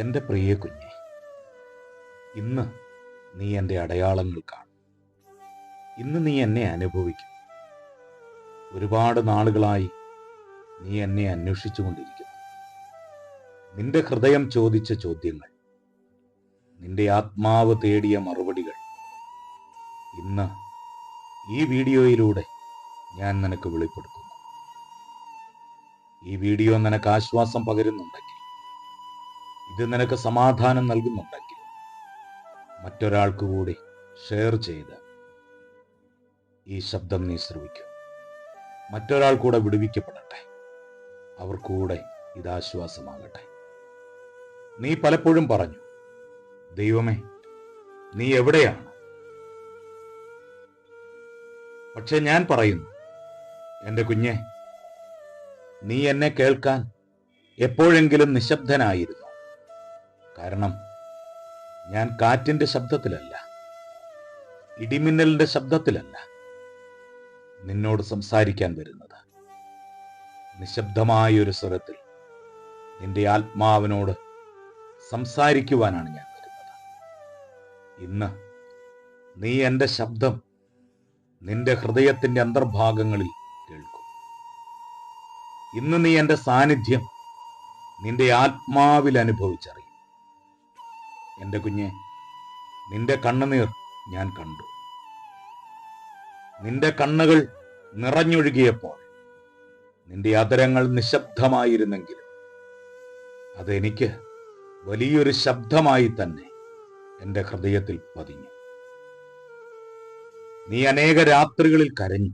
എന്റെ പ്രിയ കുഞ്ഞെ ഇന്ന് നീ എന്റെ അടയാളങ്ങൾ കാണും. ഇന്ന് നീ എന്നെ അനുഭവിക്കും. ഒരുപാട് നാളുകളായി നീ എന്നെ അന്വേഷിച്ചുകൊണ്ടിരിക്കുന്നു. നിന്റെ ഹൃദയം ചോദിച്ച ചോദ്യങ്ങൾ നിന്റെ ആത്മാവ് തേടിയ മറുപടികൾ ഇന്ന് ഈ വീഡിയോയിലൂടെ ഞാൻ നിനക്ക് വെളിപ്പെടുത്തുന്നു. ഈ വീഡിയോ നിനക്ക് ആശ്വാസം പകരുന്നുണ്ടെങ്കിൽ ഇത് നിനക്ക് സമാധാനം നൽകുന്നുണ്ടെങ്കിൽ മറ്റൊരാൾക്ക് കൂടി ഷെയർ ചെയ്ത് ഈ ശബ്ദം നീ ശ്രവിക്കും. മറ്റൊരാൾ കൂടെ വിടുവിക്കപ്പെടട്ടെ. അവർ കൂടെ നീ പലപ്പോഴും പറഞ്ഞു ദൈവമേ നീ എവിടെയാണ്? പക്ഷെ ഞാൻ പറയുന്നു എന്റെ കുഞ്ഞെ നീ എന്നെ കേൾക്കാൻ എപ്പോഴെങ്കിലും നിശബ്ദനായിരുന്നു. കാരണം ഞാൻ കാറ്റിന്റെ ശബ്ദത്തിലല്ല ഇടിമിന്നലിന്റെ ശബ്ദത്തിലല്ല നിന്നോട് സംസാരിക്കാൻ വരുന്നത്. നിശബ്ദമായ ഒരു സ്വരത്തിൽ നിന്റെ ആത്മാവിനോട് സംസാരിക്കുവാനാണ് ഞാൻ വരുന്നത്. ഇന്ന് നീ എന്റെ ശബ്ദം നിന്റെ ഹൃദയത്തിന്റെ അന്തർഭാഗങ്ങളിൽ കേൾക്കും. ഇന്ന് നീ എന്റെ സാന്നിധ്യം നിന്റെ ആത്മാവിൽ അനുഭവിച്ചറിയും. എന്റെ കുഞ്ഞെ നിന്റെ കണ്ണുനീർ ഞാൻ കണ്ടു. നിന്റെ കണ്ണുകൾ നിറഞ്ഞൊഴുകിയപ്പോൾ നിന്റെ അതരങ്ങൾ നിശബ്ദമായിരുന്നെങ്കിലും അതെനിക്ക് വലിയൊരു ശബ്ദമായി തന്നെ എന്റെ ഹൃദയത്തിൽ പതിഞ്ഞു. നീ അനേക രാത്രികളിൽ കരഞ്ഞു.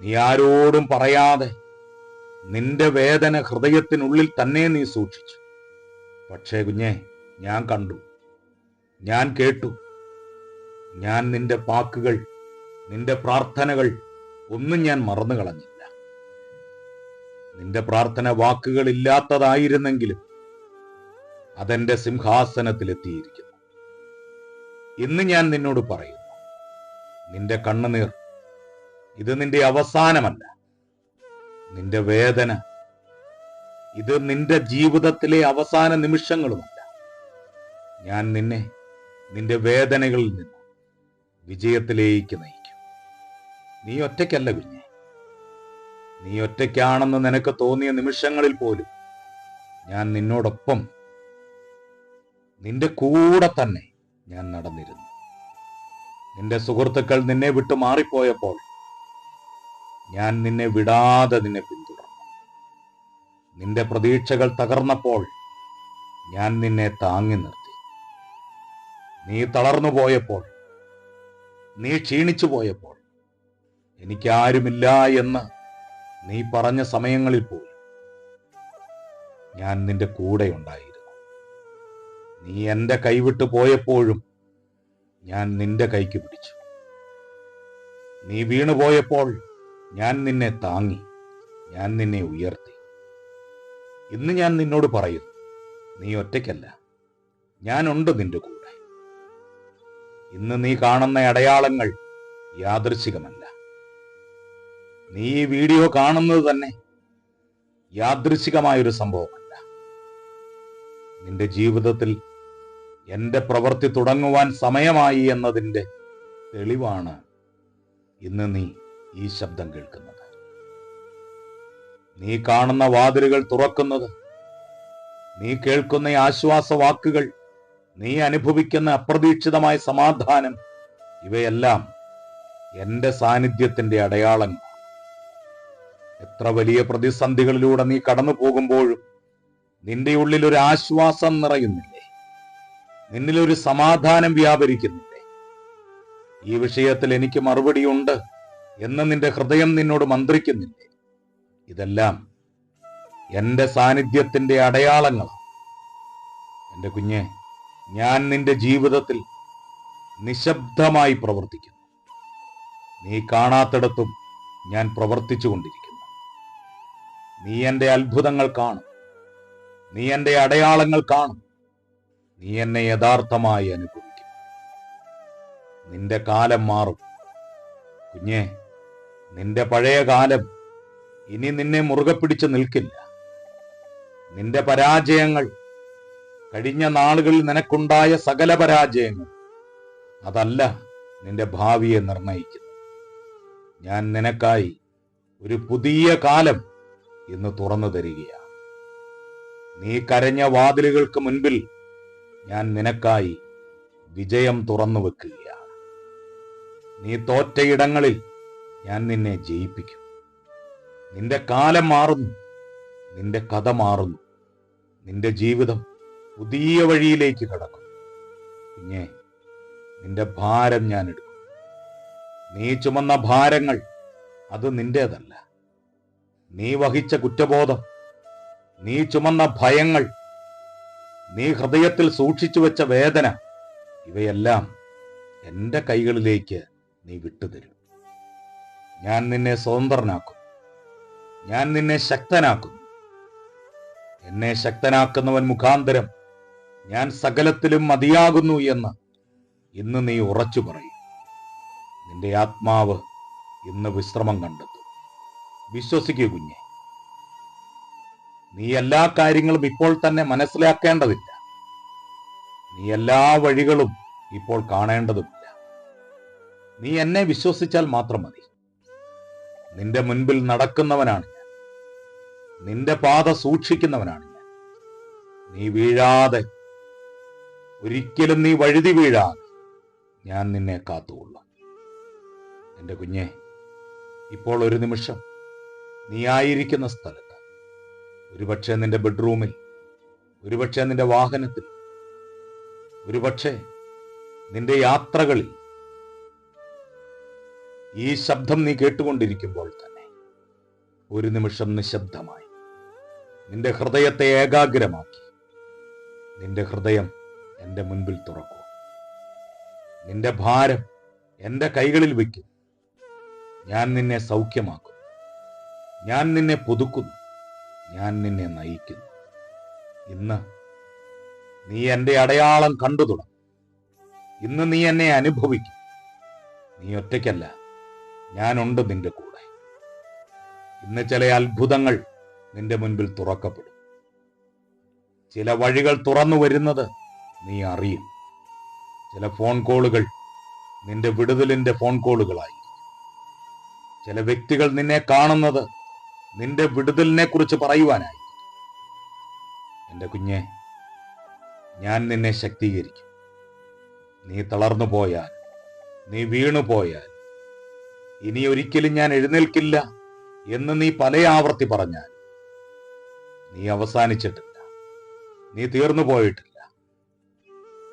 നീ ആരോടും പറയാതെ നിന്റെ വേദന ഹൃദയത്തിനുള്ളിൽ തന്നെ നീ സൂക്ഷിച്ചു. പക്ഷേ കുഞ്ഞെ ഞാൻ കണ്ടു. ഞാൻ കേട്ടു. ഞാൻ നിന്റെ പാക്കുകൾ നിന്റെ പ്രാർത്ഥനകൾ ഒന്നും ഞാൻ മറന്നു കളഞ്ഞില്ല നിന്റെ പ്രാർത്ഥന വാക്കുകൾ ഇല്ലാത്തതായിരുന്നെങ്കിലും അതെന്റെ സിംഹാസനത്തിലെത്തിയിരിക്കുന്നു. ഇന്ന് ഞാൻ നിന്നോട് പറയുന്നു നിന്റെ കണ്ണുനീർ ഇത് നിന്റെ അവസാനമല്ല. നിന്റെ വേദന ഇത് നിന്റെ ജീവിതത്തിലെ അവസാന നിമിഷങ്ങളുമല്ല. ഞാൻ നിന്നെ നിന്റെ വേദനകളിൽ നിന്ന് വിജയത്തിലേക്ക് നയിക്കും. നീ ഒറ്റയ്ക്കല്ല കുഞ്ഞെ. നീ ഒറ്റയ്ക്കാണെന്ന് നിനക്ക് തോന്നിയ നിമിഷങ്ങളിൽ പോലും ഞാൻ നിന്നോടൊപ്പം നിന്റെ കൂടെ തന്നെ ഞാൻ നടന്നിരുന്നു. നിന്റെ സുഹൃത്തുക്കൾ നിന്നെ വിട്ടു മാറിപ്പോയപ്പോൾ ഞാൻ നിന്നെ വിടാതെ നിന്നെ പിന്തുടർന്നു. നിന്റെ പ്രതീക്ഷകൾ തകർന്നപ്പോൾ ഞാൻ നിന്നെ താങ്ങി നിർത്തി. നീ തളർന്നു പോയപ്പോൾ നീ ക്ഷീണിച്ചു പോയപ്പോൾ എനിക്കാരുമില്ല എന്ന് നീ പറഞ്ഞ സമയങ്ങളിൽ പോലും ഞാൻ നിന്റെ കൂടെ ഉണ്ടായിരുന്നു. നീ എന്റെ കൈവിട്ട് പോയപ്പോഴും ഞാൻ നിന്റെ കൈക്ക് പിടിച്ചു. നീ വീണു പോയപ്പോൾ ഞാൻ നിന്നെ താങ്ങി ഞാൻ നിന്നെ ഉയർത്തി. ഇന്ന് ഞാൻ നിന്നോട് പറയുന്നു നീ ഒറ്റയ്ക്കല്ല ഞാനുണ്ട് നിന്റെ കൂടെ. ഇന്ന് നീ കാണുന്ന അടയാളങ്ങൾ യാദൃശികമല്ല. നീ ഈ വീഡിയോ കാണുന്നത് തന്നെ യാദൃശികമായൊരു സംഭവമല്ല. നിന്റെ ജീവിതത്തിൽ എന്റെ പ്രവൃത്തി തുടങ്ങുവാൻ സമയമായി എന്നതിന്റെ തെളിവാണ് ഇന്ന് നീ ഈ ശബ്ദം കേൾക്കുന്നത്. നീ കാണുന്ന വാതിലുകൾ തുറക്കുന്നത് നീ കേൾക്കുന്ന ആശ്വാസ വാക്കുകൾ നീ അനുഭവിക്കുന്ന അപ്രതീക്ഷിതമായ സമാധാനം ഇവയെല്ലാം എന്റെ സാന്നിധ്യത്തിന്റെ അടയാളങ്ങൾ എത്ര വലിയ പ്രതിസന്ധികളിലൂടെ നീ കടന്നു പോകുമ്പോഴും നിന്റെ ഉള്ളിൽ ഒരു ആശ്വാസം നിറയുന്നില്ലേ? നിന്നിലൊരു സമാധാനം വ്യാപരിക്കുന്നില്ലേ? ഈ വിഷയത്തിൽ എനിക്ക് മറുപടിയുണ്ട് എന്ന് നിന്റെ ഹൃദയം നിന്നോട് മന്ത്രിക്കുന്നില്ലേ? ഇതെല്ലാം എന്റെ സാന്നിധ്യത്തിന്റെ അടയാളങ്ങളാണ് എന്റെ കുഞ്ഞെ ഞാൻ നിന്റെ ജീവിതത്തിൽ നിശബ്ദമായി പ്രവർത്തിക്കുന്നു. നീ കാണാത്തിടത്തും ഞാൻ പ്രവർത്തിച്ചുകൊണ്ടിരിക്കുന്നു നീ എന്റെ അത്ഭുതങ്ങൾ കാണും. നീ എന്റെ അടയാളങ്ങൾ കാണും. നീ എന്നെ യഥാർത്ഥമായി അനുഭവിക്കും. നിന്റെ കാലം മാറും. കുഞ്ഞെ നിന്റെ പഴയ കാലം ഇനി നിന്നെ മുറുകെ പിടിച്ച് നിൽക്കില്ല. നിന്റെ പരാജയങ്ങൾ കഴിഞ്ഞ നാളുകളിൽ നിനക്കുണ്ടായ സകല പരാജയങ്ങൾ അതല്ല നിന്റെ ഭാവിയെ നിർണയിക്കുന്നു ഞാൻ നിനക്കായി ഒരു പുതിയ കാലം ഇന്ന് തുറന്നു തരികയാണ്. നീ കരഞ്ഞ വാതിലുകൾക്ക് മുൻപിൽ ഞാൻ നിനക്കായി വിജയം തുറന്നു വെക്കുകയാണ്. നീ തോറ്റയിടങ്ങളിൽ ഞാൻ നിന്നെ ജയിപ്പിക്കും. നിന്റെ കാലം മാറുന്നു നിന്റെ കഥ മാറുന്നു നിന്റെ ജീവിതം പുതിയ വഴിയിലേക്ക് കടക്കും. പിന്നെ നിന്റെ ഭാരം ഞാൻ എടുക്കും. നീ ചുമന്ന ഭാരങ്ങൾ അത് നിന്റേതല്ല. നീ വഹിച്ച കുറ്റബോധം നീ ചുമന്ന ഭയങ്ങൾ നീ ഹൃദയത്തിൽ സൂക്ഷിച്ചു വെച്ച വേദന ഇവയെല്ലാം എന്റെ കൈകളിലേക്ക് നീ വിട്ടുതരും. ഞാൻ നിന്നെ സ്വതന്ത്രനാക്കും. ഞാൻ നിന്നെ ശക്തനാക്കും. എന്നെ ശക്തനാക്കുന്നവൻ മുഖാന്തരം ഞാൻ സകലത്തിലും മതിയാകുന്നു എന്ന് ഇന്ന് നീ ഉറച്ചു പറയും. നിന്റെ ആത്മാവ് ഇന്ന് വിശ്രമം കണ്ടെത്തും. വിശ്വസിക്കൂ കുഞ്ഞെ. നീ എല്ലാ കാര്യങ്ങളും ഇപ്പോൾ തന്നെ മനസ്സിലാക്കേണ്ടതില്ല. നീ എല്ലാ വഴികളും ഇപ്പോൾ കാണേണ്ടതുമില്ല. നീ എന്നെ വിശ്വസിച്ചാൽ മാത്രം മതി. നിന്റെ മുൻപിൽ നടക്കുന്നവനാണ് ഞാൻ. നിന്റെ പാത സൂക്ഷിക്കുന്നവനാണ് ഞാൻ. നീ വീഴാതെ ഒരിക്കലും നീ വഴുതി വീഴാതെ ഞാൻ നിന്നെ കാത്തുകൊള്ളാം. എന്റെ കുഞ്ഞെ ഇപ്പോൾ ഒരു നിമിഷം. നീ ആയിരിക്കുന്ന സ്ഥലത്ത് ഒരുപക്ഷെ നിന്റെ ബെഡ്റൂമിൽ ഒരുപക്ഷെ നിന്റെ വാഹനത്തിൽ ഒരുപക്ഷെ നിന്റെ യാത്രകളിൽ ഈ ശബ്ദം നീ കേട്ടുകൊണ്ടിരിക്കുമ്പോൾ തന്നെ ഒരു നിമിഷം നിശബ്ദമായി. നിന്റെ ഹൃദയത്തെ ഏകാഗ്രമാക്കി. നിന്റെ ഹൃദയം എന്റെ മുൻപിൽ തുറക്കൂ. നിന്റെ ഭാരം എന്റെ കൈകളിൽ വയ്ക്കും. ഞാൻ നിന്നെ സൗഖ്യമാക്കും. ഞാൻ നിന്നെ പുതുക്കുന്നു. ഞാൻ നിന്നെ നയിക്കുന്നു. ഇന്ന് നീ എന്റെ അടയാളം കണ്ടു തുടങ്ങും. ഇന്ന് നീ എന്നെ അനുഭവിക്കും. നീ ഒറ്റയ്ക്കല്ല ഞാനുണ്ട് നിന്റെ കൂടെ. ഇന്ന് ചില അത്ഭുതങ്ങൾ നിന്റെ മുൻപിൽ തുറക്കപ്പെടും. ചില വഴികൾ തുറന്നു വരുന്നത് നീ അറിയും. ചില ഫോൺ കോളുകൾ നിന്റെ വിടുതലിന്റെ ഫോൺ കോളുകളായി ചില വ്യക്തികൾ നിന്നെ കാണുന്നത് നിന്റെ വിടുതലിനെ കുറിച്ച് പറയുവാനായി. എന്റെ കുഞ്ഞെ ഞാൻ നിന്നെ ശക്തീകരിക്കും. നീ തളർന്നു പോയാൽ നീ വീണു പോയാൽ ഇനി ഒരിക്കലും ഞാൻ എഴുന്നേൽക്കില്ല എന്ന് നീ പല ആവർത്തി പറഞ്ഞാൽ നീ അവസാനിച്ചിട്ടില്ല. നീ തീർന്നു പോയിട്ടില്ല.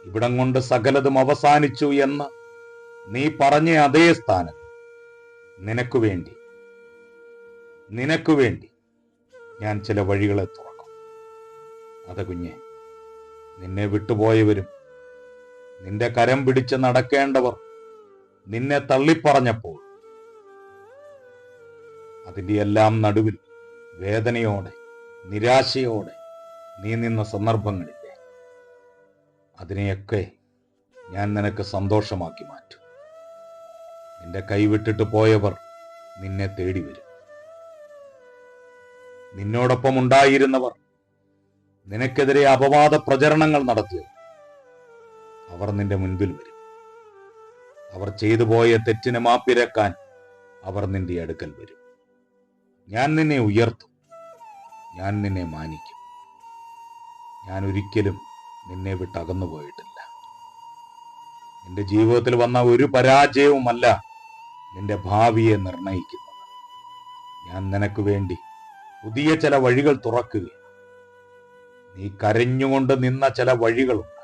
ഇവിടം കൊണ്ട് സകലതും അവസാനിച്ചു എന്ന് നീ പറഞ്ഞ അതേ സ്ഥാനം നിനക്കു വേണ്ടി. നിനക്കു വേണ്ടി ഞാൻ ചില വഴികളെ തുറക്കും. അത് കുഞ്ഞെ നിന്നെ വിട്ടുപോയവരും നിന്റെ കരം പിടിച്ച് നടക്കേണ്ടവർ നിന്നെ തള്ളിപ്പറഞ്ഞപ്പോൾ അതിന്റെ എല്ലാം നടുവിൽ വേദനയോടെ നിരാശയോടെ നീ നിന്ന സന്ദർഭങ്ങളില്ലേ അതിനെയൊക്കെ ഞാൻ നിനക്ക് സന്തോഷമാക്കി മാറ്റും. നിന്റെ കൈവിട്ടിട്ട് പോയവർ നിന്നെ തേടി വരും. നിന്നോടൊപ്പം ഉണ്ടായിരുന്നവർ നിനക്കെതിരെ അപവാദ പ്രചരണങ്ങൾ നടത്തിയവർ അവർ നിന്റെ മുൻപിൽ വരും. അവർ ചെയ്തു പോയ തെറ്റിനെ മാപ്പിരക്കാൻ അവർ നിന്റെ അടുക്കൽ വരും. ഞാൻ നിന്നെ ഉയർത്തും. ഞാൻ നിന്നെ മാനിക്കും. ഞാൻ ഒരിക്കലും നിന്നെ വിട്ട് അകന്നു പോയിട്ടില്ല. നിന്റെ ജീവിതത്തിൽ വന്ന ഒരു പരാജയവുമല്ല നിന്റെ ഭാവിയെ നിർണയിക്കുന്നത്. ഞാൻ നിനക്ക് വേണ്ടി പുതിയ ചില വഴികൾ തുറക്കുക നീ കരഞ്ഞുകൊണ്ട് നിന്ന ചില വഴികളുണ്ട്.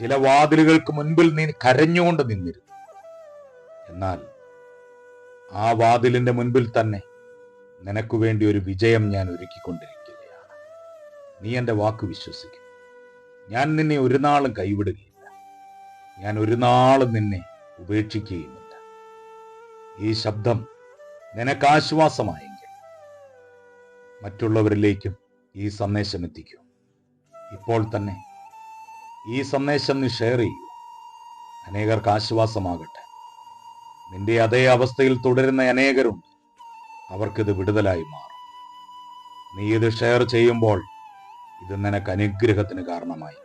ചില വാതിലുകൾക്ക് മുൻപിൽ നീ കരഞ്ഞുകൊണ്ട് നിന്നിരുന്നു. എന്നാൽ ആ വാതിലിന്റെ മുൻപിൽ തന്നെ നിനക്ക് വേണ്ടി ഒരു വിജയം ഞാൻ ഒരുക്കിക്കൊണ്ടിരിക്കുകയാണ്. നീ എന്റെ വാക്ക് വിശ്വസിക്കും ഞാൻ നിന്നെ ഒരു നാളും കൈവിടുകയില്ല. ഞാൻ ഒരു നാളും നിന്നെ ഉപേക്ഷിക്കുകയുമില്ല. ഈ ശബ്ദം നിനക്കാശ്വാസമായെങ്കിൽ മറ്റുള്ളവരിലേക്കും ഈ സന്ദേശം എത്തിക്കൂ. ഇപ്പോൾ തന്നെ ഈ സന്ദേശം നീ ഷെയർ ചെയ്യൂ. അനേകർക്ക് ആശ്വാസമാകട്ടെ. നിന്റെ അതേ അവസ്ഥയിൽ തുടരുന്ന അനേകരുണ്ട്. അവർക്കിത് വിടുതലായി മാറും. നീ ഇത് ഷെയർ ചെയ്യുമ്പോൾ ഇത് നിനക്ക് അനുഗ്രഹത്തിന് കാരണമായി.